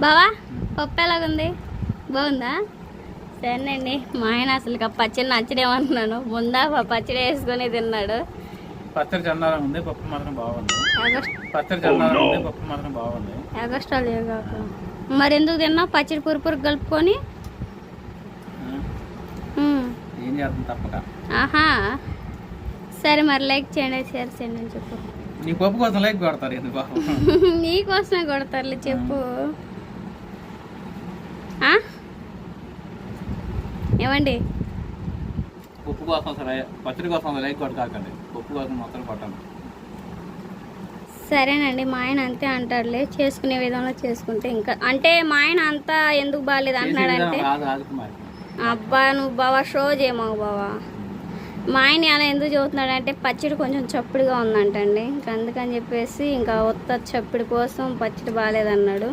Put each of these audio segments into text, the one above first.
బావా పప్పు ఎలాగుంది? బాగుందా? సరేనండి మా ఆయన అసలు పచ్చడి నచ్చడేమంటున్నాను ముందా పచ్చడి వేసుకొని తిన్నాడు. పచ్చడి చందాలం ఉంది పప్పు మాత్రం బాగుంది. ఆగస్ట్ పచ్చడి చందాలం ఉంది పప్పు మాత్రం బాగుంది. కాక మరి ఎందుకు తిన్నావు? పచ్చడి పురు పురు కలుపుకొని ఉమ్. ఏం చేద్దాం తప్పక. ఆహా. సరే మరి లైక్ చేయండి షేర్ చేయండి అని చెప్పు. నీ పప్పు కోసం లైక్ కొడతారు ఎందుకు నీకోసమే కొడతారులే చెప్పు? ఏమండి? పప్పు కోసం అసలు పచ్చడి కోసం లైక్ పప్పు కోసం మాత్రం కొట్టాను సరేనండి మా ఆయన అంతే అంటాడులే. చేసుకునే విధంలో చేసుకుంటే ఇంకా. అంటే మా ఆయన అంతా ఎందుకు బాగాలేదు అంటున్నాడంటే రాదు రాజకుమారి అబ్బా నువ్వు బావా షో చేయమావు బావా. మా ఆయన అలా ఎందుకు చదువుతున్నాడంటే పచ్చడి కొంచెం చప్పుడుగా ఉందంటండి. ఇంకా అందుకని చెప్పేసి ఇంకా ఉత్త చప్పుడు కోసం పచ్చడి బాగాలేదన్నాడు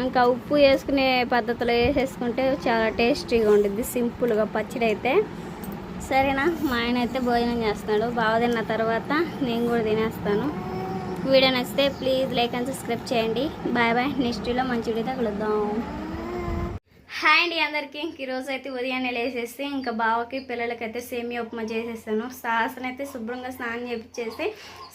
ఇంకా ఉప్పు వేసుకునే పద్ధతిలో వేసేసుకుంటే చాలా టేస్టీగా ఉండిద్ది సింపుల్గా పచ్చడి అయితే సరేనా? మా ఆయన అయితే భోజనం చేస్తున్నాడు. బాగా తిన్న తర్వాత నేను కూడా తినేస్తాను. వీడియో నచ్చితే ప్లీజ్ లైక్ అండ్ సబ్స్క్రైబ్ చేయండి. Bye bye. నెక్స్ట్ వీడియో మంచి వీడియోతో కలుద్దాం. హాయ్ అండి అందరికీ. ఇంక ఈరోజు అయితే ఉదయాన్నే లేసేసి ఇంకా బావకి పిల్లలకైతే సేమియా ఉప్మా చేసేసాను సాసనైతే అయితే శుభ్రంగా స్నానం చేపించేసి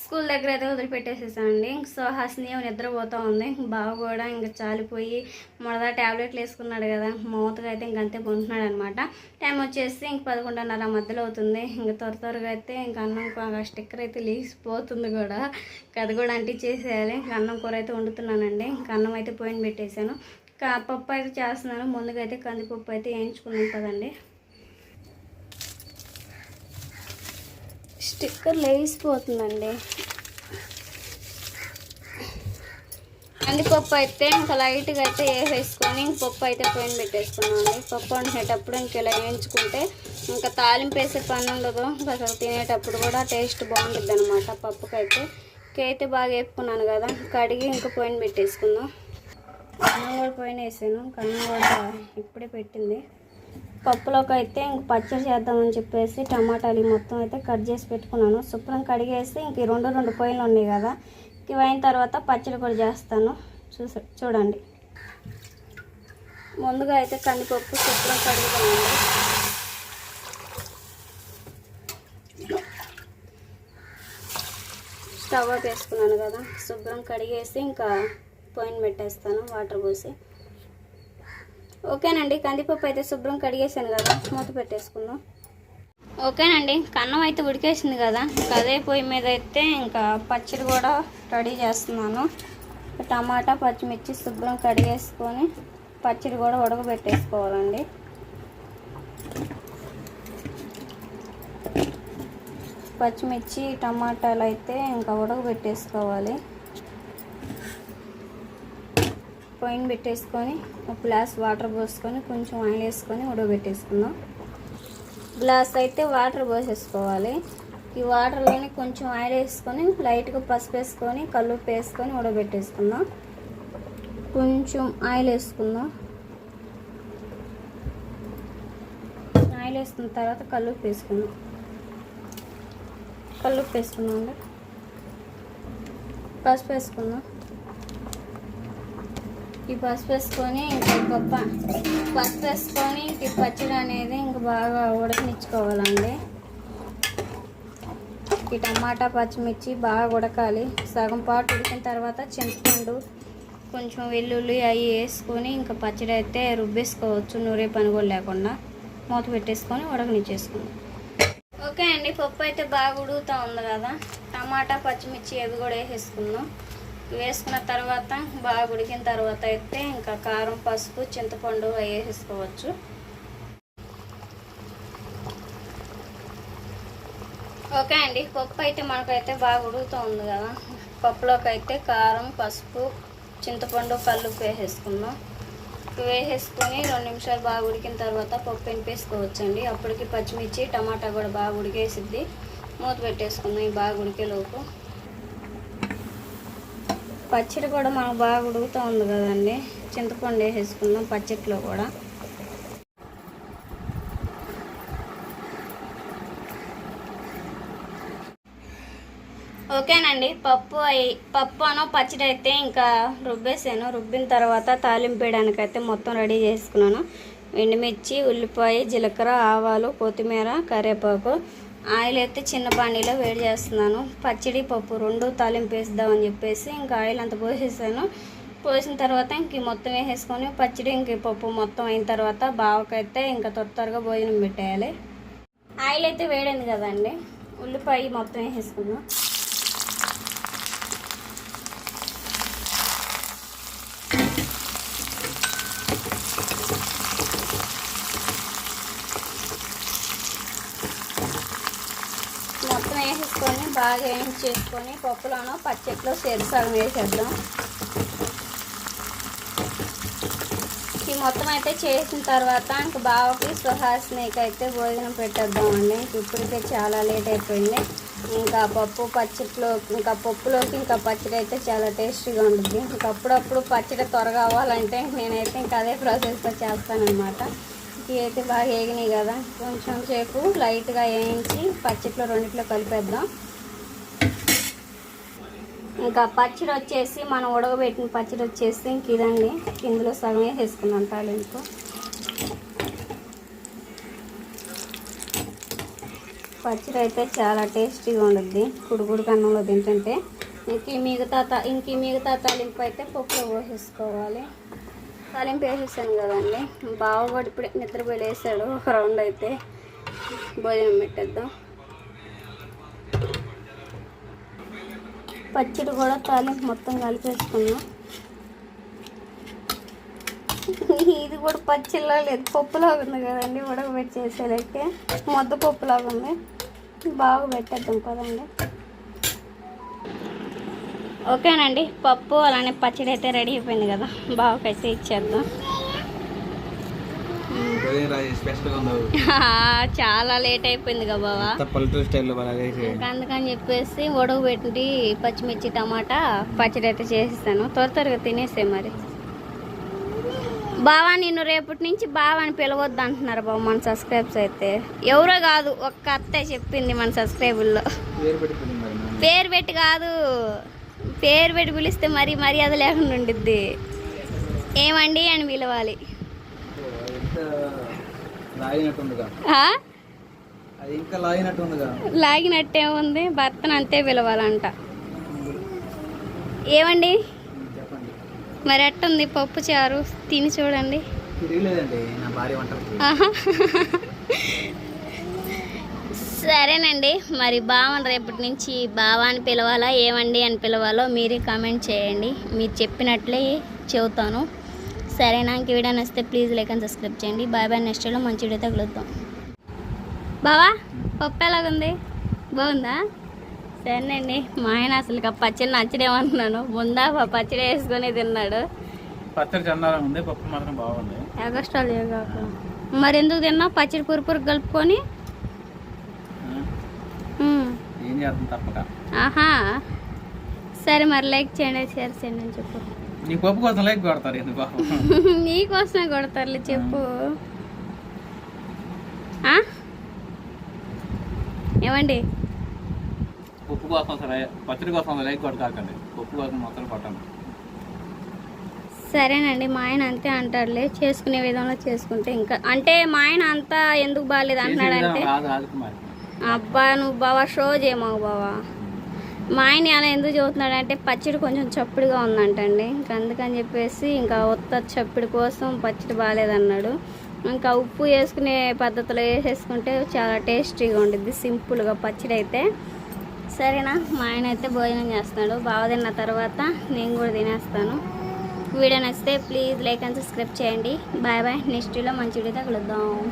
స్కూల్ దగ్గర అయితే వదిలిపెట్టేసేసానండి సో హస్ని నిద్రపోతూ ఉంది. బావ కూడా ఇంకా చాలిపోయి మొదట ట్యాబ్లెట్లు వేసుకున్నాడు కదా. మూతగా అయితే ఇంకంతే పొందుతున్నాడు అనమాట టైం వచ్చేసి ఇంక పదకొండున్నర మధ్యలో అవుతుంది. ఇంక త్వర త్వరగా అయితే ఇంక అన్నం స్టిక్కర్ అయితే లీసిపోతుంది కూడా. అది కూడా అంటించేసేయాలి. ఇంక అన్నం కూర అయితే వండుతున్నానండి. ఇంక అన్నం అయితే పోయిన పెట్టేశాను. ఇంకా పప్పు అయితే చేస్తున్నాను. ముందుగా అయితే కందిపప్పు అయితే వేయించుకున్నాం కదండి. స్టిక్కర్ లేసిపోతుందండి. కందిపప్పు అయితే ఇంకా లైట్గా అయితే వేసేసుకొని ఇంక పప్పు అయితే పోయిన పెట్టేసుకున్నాం అండి పప్పు వండేటప్పుడు ఇంక ఇలా వేయించుకుంటే ఇంకా తాలింపు వేసే పని ఉండదు. అసలు తినేటప్పుడు కూడా టేస్ట్ బాగుంటుంది అనమాట పప్పుకైతే. అయితే బాగా వేపుకున్నాను కదా కడిగి ఇంకా పోయిన పెట్టేసుకుందాం. అన్నం కూడా పోయిన వేసాను. కన్నం కూడా ఇప్పుడే పెట్టింది. పప్పులోకి అయితే ఇంక పచ్చడి చేద్దామని చెప్పేసి టమాటాలు మొత్తం అయితే కట్ చేసి పెట్టుకున్నాను. శుభ్రం కడిగేసి ఇంక రెండు రెండు పొయ్యిలు ఉన్నాయి కదా ఇవి అయిన తర్వాత పచ్చడి కూడా చేస్తాను. చూస చూడండి. ముందుగా అయితే కందిపప్పు శుభ్రం కడుగుతానండి స్టవ్ వేసుకున్నాను కదా శుభ్రం కడిగేసి ఇంకా పొయ్యిని పెట్టేస్తాను వాటర్ పోసి. ఓకేనండి కందిపప్పు అయితే శుభ్రం కడిగేసాను కదా మూత పెట్టేసుకుందాం. ఓకేనండి కన్నం అయితే ఉడికేసింది కదా ఇంకా అదే పొయ్యి మీద అయితే ఇంకా పచ్చడి కూడా రెడీ చేస్తున్నాను. టమాటా పచ్చిమిర్చి శుభ్రం కడిగేసుకొని పచ్చడి కూడా ఉడకబెట్టేసుకోవాలండి. పచ్చిమిర్చి టమాటాలు అయితే ఇంకా ఉడకబెట్టేసుకోవాలి. పోయిన్ పెట్టేసుకొని ఒక గ్లాస్ వాటర్ పోసుకొని కొంచెం ఆయిల్ వేసుకొని ఉడకబెట్టేసుకుందాం గ్లాస్ అయితే వాటర్ పోసేసుకోవాలి. ఈ వాటర్లోనే కొంచెం ఆయిల్ వేసుకొని లైట్గా పసుపు వేసుకొని కల్లుప్పు వేసుకొని ఉడకబెట్టేసుకుందాం కొంచెం ఆయిల్ వేసుకుందాం. ఆయిల్ వేసుకున్న తర్వాత కల్లుప్పు వేసుకుందాం. కల్లుప్పు వేసుకుందాం అండి. పసుపు వేసుకుందాం. ఈ పసుపు వేసుకొని ఇంకా గొప్ప పసుపు వేసుకొని ఇంక ఈ పచ్చడి అనేది ఇంక బాగా ఉడకనిచ్చుకోవాలండి. ఈ టమాటా పచ్చిమిర్చి బాగా ఉడకాలి. సగం పాటు ఉడికిన తర్వాత చింతపండు కొంచెం వెల్లుల్లి అవి వేసుకొని ఇంకా పచ్చడి అయితే రుబ్బేసుకోవచ్చు. నూరే పని కూడా లేకుండా మూత పెట్టేసుకొని ఉడకనిచ్చేసుకుందాం. ఓకే అండి పప్పు అయితే బాగా ఉడుగుతూ ఉంది కదా. టమాటా పచ్చిమిర్చి అవి కూడా వేసేసుకుందాం. వేసుకున్న తర్వాత బాగా ఉడికిన తర్వాత అయితే ఇంకా కారం పసుపు చింతపండు అవి వేసేసుకోవచ్చు. ఓకే అండి. పప్పు అయితే మనకైతే బాగా ఉడుకుతూ ఉంది కదా. పప్పులోకి అయితే కారం పసుపు చింతపండు కల్లుప్పు వేసేసుకున్నాం వేసేసుకొని రెండు నిమిషాలు బాగా ఉడికిన తర్వాత పప్పు వినిపేసుకోవచ్చండి అప్పటికి పచ్చిమిర్చి టమాటా కూడా బాగా ఉడికేసిద్ది. మూత పెట్టేసుకుందాం ఈ బాగా ఉడికేలోపు పచ్చడి కూడా మనకు బాగా ఉడుకుతూ ఉంది కదండి. చింతపండు వేసేసుకుందాం పచ్చడిలో కూడా. ఓకేనండి పప్పు అయి పప్పు అనో పచ్చడి అయితే ఇంకా రుబ్బేసాను. రుబ్బిన తర్వాత తాలింపు వేయడానికైతే అయితే మొత్తం రెడీ చేసుకున్నాను. ఎండుమిర్చి ఉల్లిపాయ జీలకర్ర ఆవాలు కొత్తిమీర కరివేపాకు ఆయిల్ అయితే చిన్న బాణీలో వేడి చేస్తున్నాను. పచ్చడి పప్పు రెండు తాలింపు వేసిద్దామని చెప్పేసి ఇంకా ఆయిల్ అంత పోసేసాను. పోసిన తర్వాత ఇంక మొత్తం వేసేసుకొని పచ్చడి ఇంక పప్పు మొత్తం అయిన తర్వాత బావకైతే ఇంకా త్వర త్వరగా భోజనం పెట్టేయాలి. ఆయిల్ అయితే వేడింది కదండి. ఉల్లిపాయ మొత్తం వేసేసుకున్నాను మొత్తం బాగా వేయించి చేసుకొని పప్పులోనో పచ్చట్లో సగం వేసేద్దాం. ఈ మొత్తం అయితే చేసిన తర్వాత ఇంక బావకి సుహాసినికి అయితే భోజనం పెట్టేద్దామండి. ఇప్పటికే చాలా లేట్ అయిపోయింది. ఇంకా పప్పు పచ్చట్లో ఇంకా పప్పులోకి ఇంకా పచ్చడి అయితే చాలా టేస్టీగా ఉంటుంది. ఇంకప్పుడప్పుడు పచ్చడి త్వరగా అవ్వాలంటే నేనైతే ఇంకా అదే ప్రాసెస్తో చేస్తానన్నమాట. ఇవి అయితే బాగా వేగినాయి కదా. కొంచెం సేపు లైట్గా వేయించి పచ్చట్లో రెండిట్లో కలిపేద్దాం. ఇంకా పచ్చడి వచ్చేసి మనం ఉడకబెట్టిన పచ్చడి వచ్చేసి ఇంక ఇదండి. ఇందులో సగం వేసేసుకున్నాం తాలింపు. పచ్చడి అయితే చాలా టేస్టీగా ఉంటుంది కుడుగుడు కన్నంలో తింటుంటే. ఇంక మిగతా తా- ఇంక మిగతా తాలింపు అయితే పప్పులో పోసేసుకోవాలి. తాలింపు వేసేసాను కదండి. బావ కూడా ఇప్పుడే నిద్రపోయి వేసాడు ఒక రౌండ్ అయితే భోజనం పెట్టేద్దాం. పచ్చడి కూడా తాలింపు మొత్తం కలిపేసుకున్నాం. ఇది కూడా పచ్చిలా లేదు. పప్పులాగా ఉంది కదండి. ఉడకబెట్టి చేసేదైతే మొద్ద పప్పులాగా ఉంది. బాగా పెట్టేద్దాం కదండి ఓకేనండి పప్పు అలానే పచ్చడి అయితే రెడీ అయిపోయింది కదా బావకైతే ఇచ్చేద్దాం. చాలా లేట్ అయిపోయింది కదా బావా. అందుకని చెప్పేసి ఉడకబెట్టి పచ్చిమిర్చి టమాటా పచ్చడి అయితే చేసేస్తాను. త్వర త్వరగా తినేసే మరి. బావా నిన్ను రేపటి నుంచి బావా అని పిలవద్దు అంటున్నారు బావ మన సబ్స్క్రైబ్స్ అయితే. ఎవరో కాదు ఒక్క అత్తే చెప్పింది మన సబ్స్క్రైబుల్లో. పేరు పెట్టి కాదు పేరు పెట్టి పిలిస్తే మరీ మర్యాద లేకుండా ఉండిద్ది. ఏమండి అని పిలవాలి. లాగినట్టే ఉంది భర్తను అంతే పిలవాలంట. ఏమండి? మరి ఎట్టుంది పప్పు చారు? తిని చూడండి. ఆహా. సరేనండి. మరి బావని రేపటి నుంచి బావా అని పిలవాలా ఏమండి అని పిలవాలో మీరే కామెంట్ చేయండి. మీరు చెప్పినట్లే చెబుతాను. సరేనా? ఇంక వీడియో నచ్చితే ప్లీజ్ లైక్ అండ్ సబ్స్క్రైబ్ చేయండి. బాయ్ బాయ్ నెక్స్ట్ వీడియో మంచి వీడియో తగులుద్దాం బావా పప్పు ఎలాగుంది? బాగుందా? సరేనండి. మా ఆయన అసలు పచ్చడి నచ్చడేమంటున్నాను ముందా పచ్చడి వేసుకొని తిన్నాడు. పచ్చడి చందాలం ఉంది పప్పు మాత్రం బాగుంది. ఎగస్ట్రాలు చేయగాక మరి ఎందుకు తిన్నావు? పచ్చడి పురు పురు కలుపుకొని తప్పక. ఆహా. సరే మరి లైక్ చేయండి షేర్ చేయండి అని చెప్పు. నీ పప్పు కోసం లైక్ కొడతారు ఎందుకు? పాపం నీకోసమే కొడతారులే చెప్పు? ఏమండి? పప్పు కోసం సరే పచ్చడి కోసం లైక్ కొట్టకాకండి పప్పు కోసం మాత్రం కొట్టండి సరేనండి మా ఆయన అంతే అంటారులే. చేసుకునే విధంలో చేసుకుంటే ఇంకా అంటే మా ఆయన అంతా ఎందుకు బాగాలేదు రాదు రాజకుమారి. అబ్బా నువ్వు బావా షో చేయమాకు బావా? మా ఆయన అలా ఎందుకు చదువుతున్నాడంటే పచ్చడి కొంచెం చప్పుడుగా ఉందంటండి. ఇంకా అందుకని చెప్పేసి ఇంకా ఉత్త చప్పుడు కోసం పచ్చడి బాగాలేదన్నాడు. ఇంకా ఉప్పు వేసుకునే పద్ధతిలో వేసేసుకుంటే చాలా టేస్టీగా ఉండిద్ది సింపుల్గా పచ్చడి అయితే. సరేనా? మా ఆయన అయితే భోజనం చేస్తున్నాడు. బాగా తిన్న తర్వాత నేను కూడా తినేస్తాను. వీడియో నచ్చితే ప్లీజ్ లైక్ అండ్ సబ్స్క్రైబ్ చేయండి. Bye bye. నెక్స్ట్ వీడియోలో మంచి వీడియో తగులుద్దాం